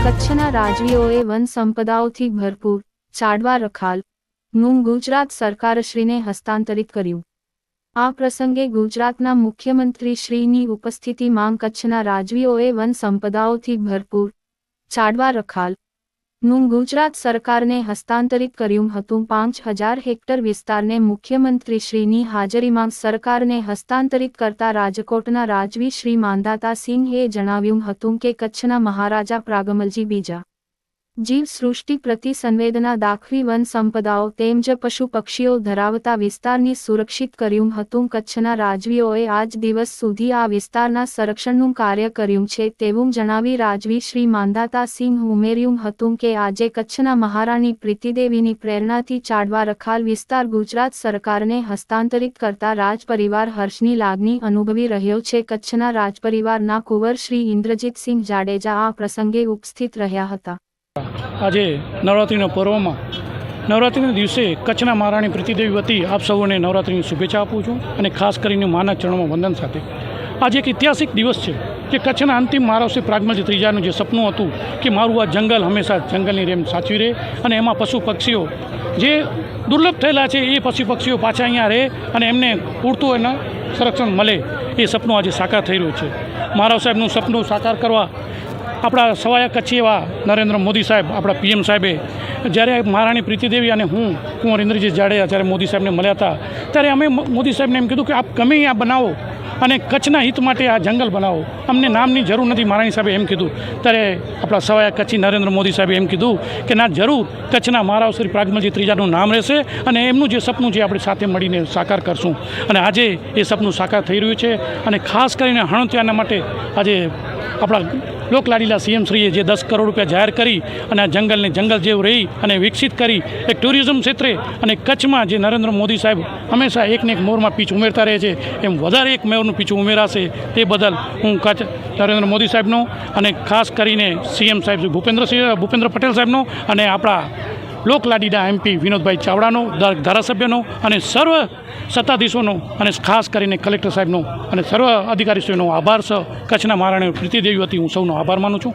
કચ્છના રાજવીઓએ વન સંપદાઓથી ભરપૂર ચાડવા રખાલનું ગુજરાત સરકારશ્રીને હસ્તાંતરિત કર્યું. આ પ્રસંગે ગુજરાતના મુખ્યમંત્રી શ્રીની ઉપસ્થિતિમાં કચ્છના રાજવીઓએ વન સંપદાઓથી ભરપૂર ચાડવા રખાલ નું ગુજરાત સરકારને હસ્તાંતરિત કર્યું હતું. પાંચ હજાર હેક્ટર વિસ્તારને મુખ્યમંત્રીશ્રીની હાજરીમાં સરકારને હસ્તાંતરિત કરતા રાજકોટના રાજવી શ્રી માંધાતા સિંહે જણાવ્યું હતું કે કચ્છના મહારાજા પ્રાગમલજી બીજા જીવ સૃષ્ટિ પ્રતિ સંવેદના દાખવી વન સંપદાઓ તેમજ પશુ પક્ષીઓ ધરાવતા વિસ્તારની સુરક્ષિત કર્યું હતું. કચ્છના રાજવીઓએ આજ દિવસ સુધી આ વિસ્તારના સંરક્ષણનું કાર્ય કર્યું છે તેવું જણાવી રાજવી શ્રી માંધાતા સિંહ ઉમેર્યું હતું કે આજે કચ્છના મહારાણી પ્રીતિદેવીની પ્રેરણાથી ચાડવા રખાલ વિસ્તાર ગુજરાત સરકારને હસ્તાંતરિત કરતા રાજપરિવાર હર્ષની લાગણી અનુભવી રહ્યો છે. કચ્છના રાજપરિવારના કુંવર શ્રી ઇન્દ્રજીતસિંહ જાડેજા આ પ્રસંગે ઉપસ્થિત રહ્યા હતા. આજે નવરાત્રિના પર્વમાં નવરાત્રિના દિવસે કચ્છના મહારાણી પ્રીતિદેવી વતી આપ સૌને નવરાત્રિની શુભેચ્છા આપું છું અને ખાસ કરીને માના ચરણમાં વંદન સાથે. આજે એક ઐતિહાસિક દિવસ છે કે કચ્છના અંતિમ મહારાવશ્રી પ્રાગમલજી ત્રીજાનું જે સપનું હતું કે મારું આ જંગલ હંમેશા જંગલની રેમ સાચવી રહે અને એમાં પશુ પક્ષીઓ જે દુર્લભ થયેલા છે એ પશુ પક્ષીઓ પાછા અહીંયા રહે અને એમને પૂરતું એના સંરક્ષણ મળે એ સપનું આજે સાકાર થઈ રહ્યું છે. મહારાવ સાહેબનું સપનું સાકાર કરવા આપણા સવાયા કચ્છી એવા નરેન્દ્ર મોદી સાહેબ, આપણા પીએમ સાહેબે, જ્યારે મહારાણી પ્રીતિદેવી અને હું કુંવર ઇન્દ્રજીત જાડેજા જ્યારે મોદી સાહેબને મળ્યા હતા, ત્યારે અમે મોદી સાહેબને એમ કીધું કે આપ ગમે આ બનાવો અને કચ્છના હિત માટે આ જંગલ બનાવો. અમને નામની જરૂર નથી, મહારાણી સાહેબે એમ કીધું. ત્યારે આપણા સવાયા કચ્છી નરેન્દ્ર મોદી સાહેબે એમ કીધું કે ના, જરૂર કચ્છના મહારાવ શ્રી પ્રાગમલજી ત્રીજાનું નામ રહેશે અને એમનું જે સપનું છે આપણે સાથે મળીને સાકાર કરશું. અને આજે એ સપનું સાકાર થઈ રહ્યું છે અને ખાસ કરીને હણત્યાના માટે આજે આપણા લોકલાડીલા સીએમ શ્રીએ જે દસ કરોડ રૂપિયા જાહેર કરી અને આ જંગલને જંગલ જેવું રહી અને વિકસિત કરી, એક ટુરિઝમ ક્ષેત્રે અને કચ્છમાં જે નરેન્દ્ર મોદી સાહેબ હંમેશા એકને એક મોરમાં પીચ ઉમેરતા રહે છે, એમ વધારે એક મોરનું પીછું ઉમેરાશે તે બદલ હું કચ્છ નરેન્દ્ર મોદી સાહેબનો અને ખાસ કરીને સીએમ સાહેબ ભૂપેન્દ્રસિંહ, ભૂપેન્દ્ર પટેલ સાહેબનો અને આપણા લોકલાડીના એમપી વિનોદભાઈ ચાવડાનો, ધાર- ધારાસભ્યનો અને સર્વ સત્તાધીશોનો અને ખાસ કરીને કલેક્ટર સાહેબનો અને સર્વ અધિકારીશ્રીનો આભાર છે કચ્છના મહારાણી પ્રીતિદેવી હતી હું સૌનો આભાર માનું છું.